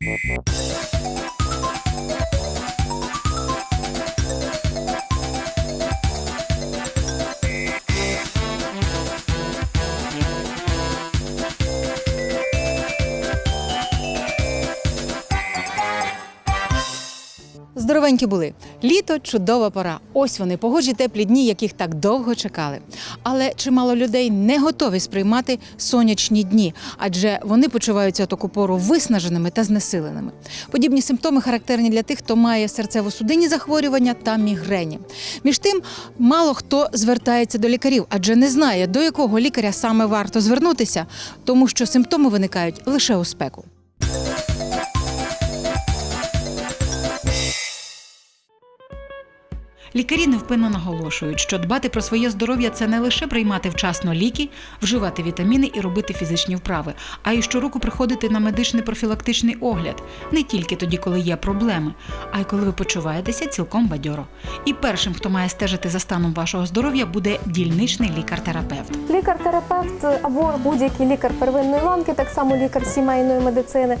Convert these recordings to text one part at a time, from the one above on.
Música Здоровенькі були. Літо чудова пора. Ось вони, погожі теплі дні, яких так довго чекали. Але чимало людей не готові сприймати сонячні дні, адже вони почуваються таку пору виснаженими та знесиленими. Подібні симптоми характерні для тих, хто має серцево-судинні захворювання та мігрені. Між тим, мало хто звертається до лікарів, адже не знає, до якого лікаря саме варто звернутися, тому що симптоми виникають лише у спеку. Лікарі невпинно наголошують, що дбати про своє здоров'я це не лише приймати вчасно ліки, вживати вітаміни і робити фізичні вправи, а й щороку приходити на медичний профілактичний огляд не тільки тоді, коли є проблеми, а й коли ви почуваєтеся цілком бадьоро. І першим, хто має стежити за станом вашого здоров'я, буде дільничний лікар-терапевт. Лікар-терапевт або будь-який лікар первинної ланки, так само лікар сімейної медицини,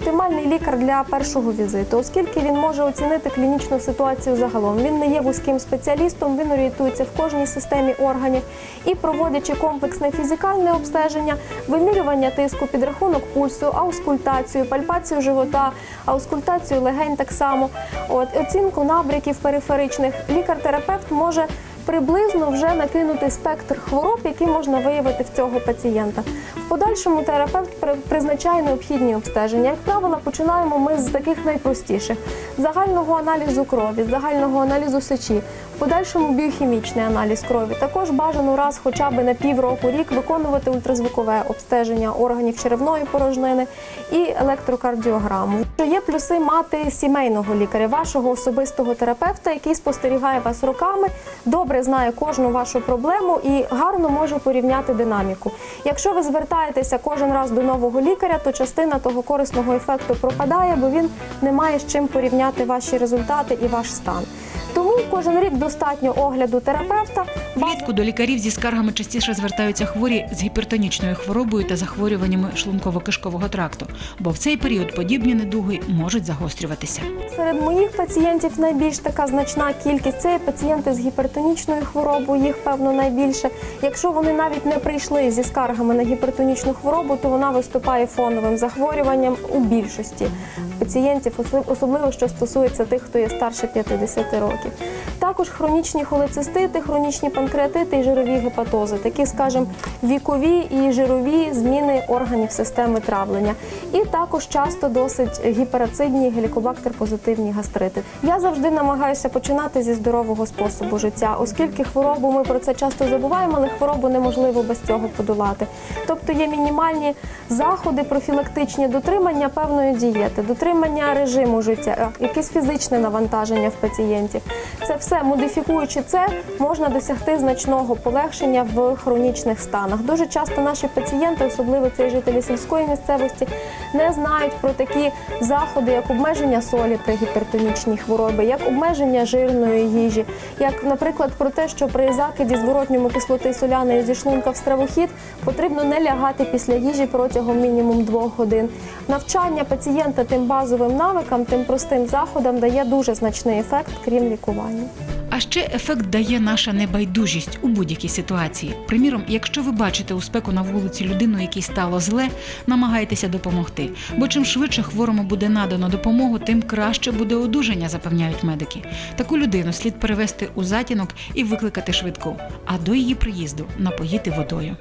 оптимальний лікар для першого візиту, оскільки він може оцінити клінічну ситуацію загалом. Він не є вузьким спеціалістом, він орієнтується в кожній системі органів і проводячи комплексне фізикальне обстеження, вимірювання тиску, підрахунок пульсу, аускультацію, пальпацію живота, аускультацію легень так само, от оцінку набряків периферичних. Лікар-терапевт може приблизно вже накинути спектр хвороб, які можна виявити в цього пацієнта. В подальшому терапевт при- призначає необхідні обстеження. Як правило, починаємо ми з таких найпростіших: загального аналізу крові, загального аналізу сечі, подальшому біохімічний аналіз крові. Також бажано раз хоча б на півроку рік виконувати ультразвукове обстеження органів черевної порожнини і електрокардіограму. Що Є плюси мати сімейного лікаря, вашого особистого терапевта, який спостерігає вас роками, добре знає кожну вашу проблему і гарно може порівняти динаміку. Якщо ви звертаєтеся кожен раз до нового лікаря, то частина того корисного ефекту пропадає, бо він не має з чим порівняти ваші результати і ваш стан. Тому кожен рік достатньо огляду терапевта. Влітку до лікарів зі скаргами частіше звертаються хворі з гіпертонічною хворобою та захворюваннями шлунково-кишкового тракту, бо в цей період подібні недуги можуть загострюватися. Серед моїх пацієнтів найбільш така значна кількість це пацієнти з гіпертонічною хворобою, їх певно найбільше. Якщо вони навіть не прийшли зі скаргами на гіпертонічну хворобу, то вона виступає фоновим захворюванням у більшості пацієнтів, осо- особливо що стосується тих, хто є старше 50 років. Thank you. Також хронічні холецистити, хронічні панкреатити і жирові гепатози, такі, скажімо, вікові і жирові зміни органів системи травлення. І також часто досить гіперацидні гелікобактер-позитивні гастрити. Я завжди намагаюся починати зі здорового способу життя, оскільки хворобу ми про це часто забуваємо, але хворобу неможливо без цього подолати. Тобто є мінімальні заходи профілактичні, дотримання певної дієти, дотримання режиму життя, якесь фізичне навантаження в пацієнтів. Це все модифікуючи це, можна досягти значного полегшення в хронічних станах. Дуже часто наші пацієнти, особливо це жителі сільської місцевості, не знають про такі заходи, як обмеження солі при гіпертонічній хворобі, як обмеження жирної їжі, як, наприклад, про те, що при закиді зворотньому кислоти соляної зі шлунка в стравохід потрібно не лягати після їжі протягом мінімум двох годин. Навчання пацієнта тим базовим навикам, тим простим заходам дає дуже значний ефект, крім лікування. А ще ефект дає наша небайдужість у будь-якій ситуації. Приміром, якщо ви бачите у спеку на вулиці людину, якій стало зле, намагайтеся допомогти. Бо чим швидше хворому буде надано допомогу, тим краще буде одужання, запевняють медики. Таку людину слід перевести у затінок і викликати швидку, а до її приїзду напоїти водою.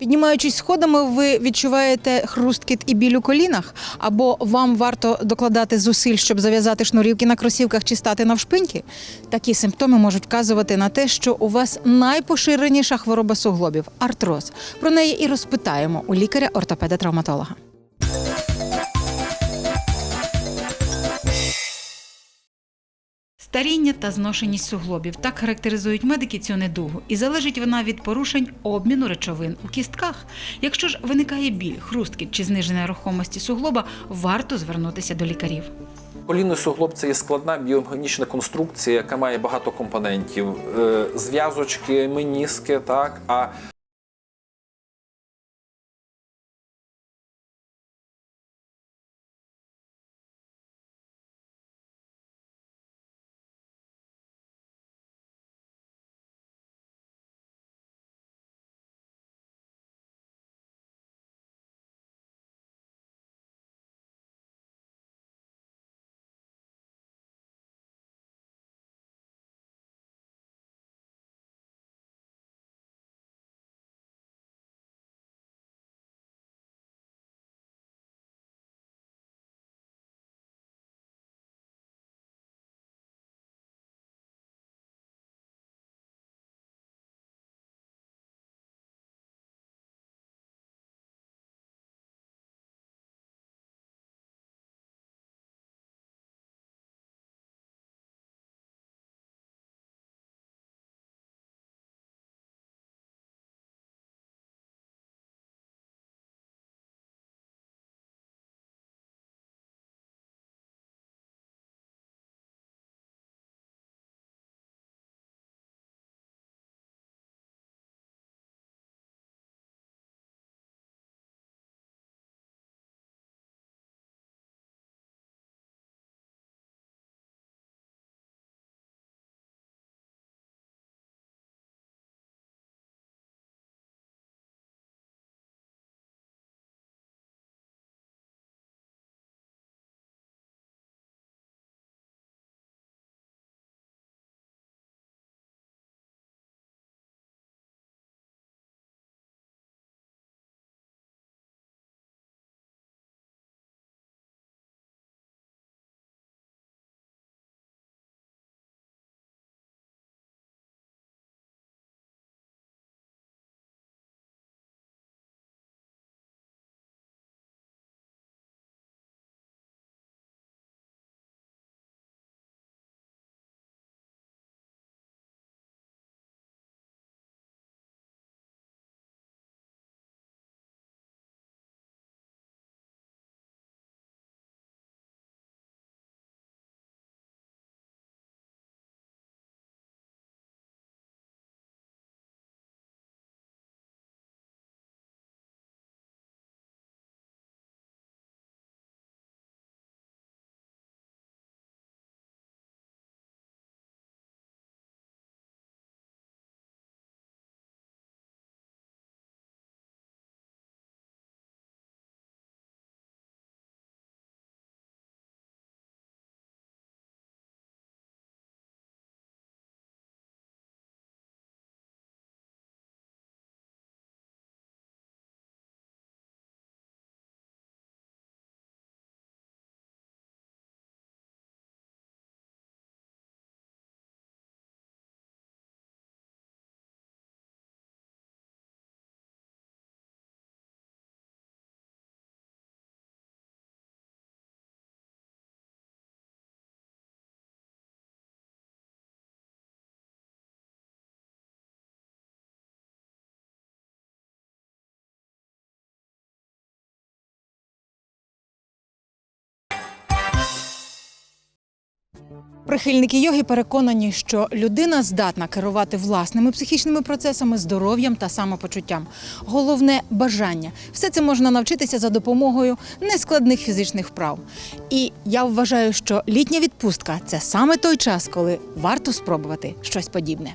Піднімаючись сходами, ви відчуваєте хрусткіт і біль у колінах, або вам варто докладати зусиль, щоб зав'язати шнурівки на кросівках чи стати навшпиньки. Такі симптоми можуть вказувати на те, що у вас найпоширеніша хвороба суглобів артроз. Про неї і розпитаємо у лікаря-ортопеда-травматолога. Старіння та зношеність суглобів так характеризують медики цю недугу, і залежить вона від порушень обміну речовин у кістках. Якщо ж виникає біль, хрусткіт чи зниження рухомості суглоба, варто звернутися до лікарів. Колінний суглоб це є складна біомеханічна конструкція, яка має багато компонентів: Е, зв'язочки, меніски, так. А Прихильники йоги переконані, що людина здатна керувати власними психічними процесами, здоров'ям та самопочуттям. Головне бажання. Все це можна навчитися за допомогою нескладних фізичних вправ. І я вважаю, що літня відпустка це саме той час, коли варто спробувати щось подібне.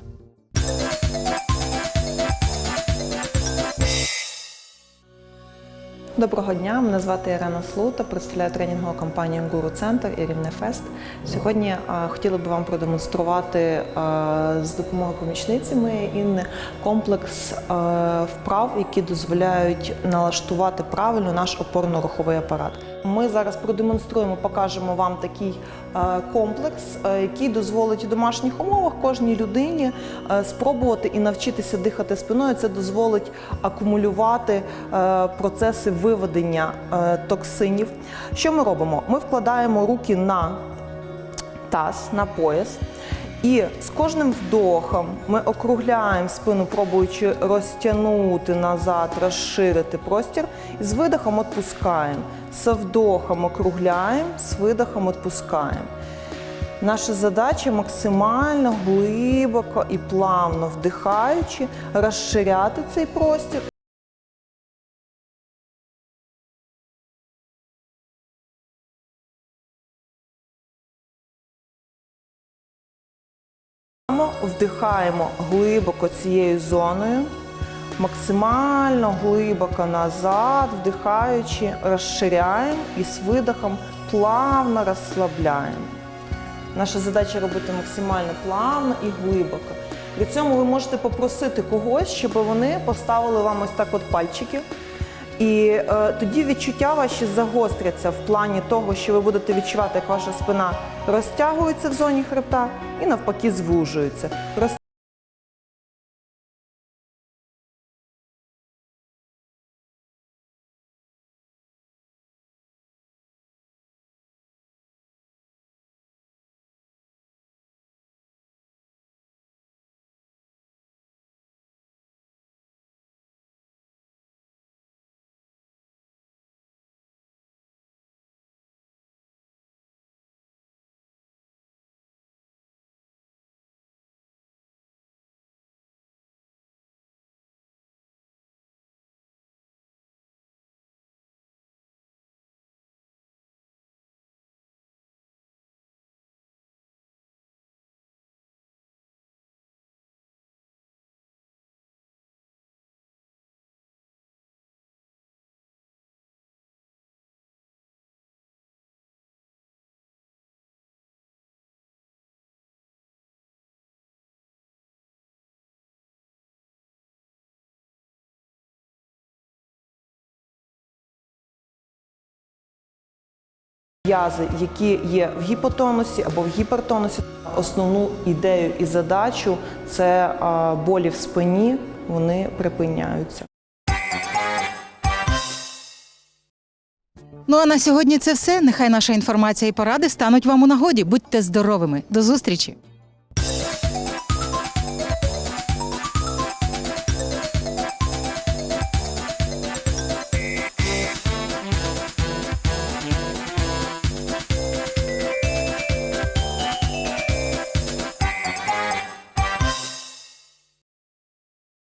Доброго дня, мене звати Ірина Слута, представляю тренінгову компанію Гуру Центр і Рівнефест. Сьогодні хотіла би вам продемонструвати з допомогою помічниці моєї Інни комплекс вправ, які дозволяють налаштувати правильно наш опорно-руховий апарат. Ми зараз продемонструємо, покажемо вам такий е, комплекс, е, який дозволить у домашніх умовах кожній людині е, спробувати і навчитися дихати спиною. Це дозволить акумулювати процеси виведення токсинів. Що ми робимо? Ми вкладаємо руки на таз, на пояс. І з кожним вдохом ми округляємо спину, пробуючи розтягнути назад, розширити простір. І з видохом відпускаємо. З вдохом округляємо, з видохом відпускаємо. Наша задача максимально глибоко і плавно вдихаючи, розширяти цей простір. Вдихаємо глибоко цією зоною, максимально глибоко назад, вдихаючи, розширяємо і з видохом плавно розслабляємо. Наша задача робити максимально плавно і глибоко. При цьому ви можете попросити когось, щоб вони поставили вам ось так от пальчики. І е, тоді відчуття ваші загостряться в плані того, що ви будете відчувати, як ваша спина розтягується в зоні хребта і навпаки звужується. М'язи, які є в гіпотонусі або в гіпертонусі, основну ідею і задачу це болі в спині, вони припиняються. Ну а на сьогодні це все. Нехай наша інформація і поради стануть вам у нагоді. Будьте здоровими. До зустрічі!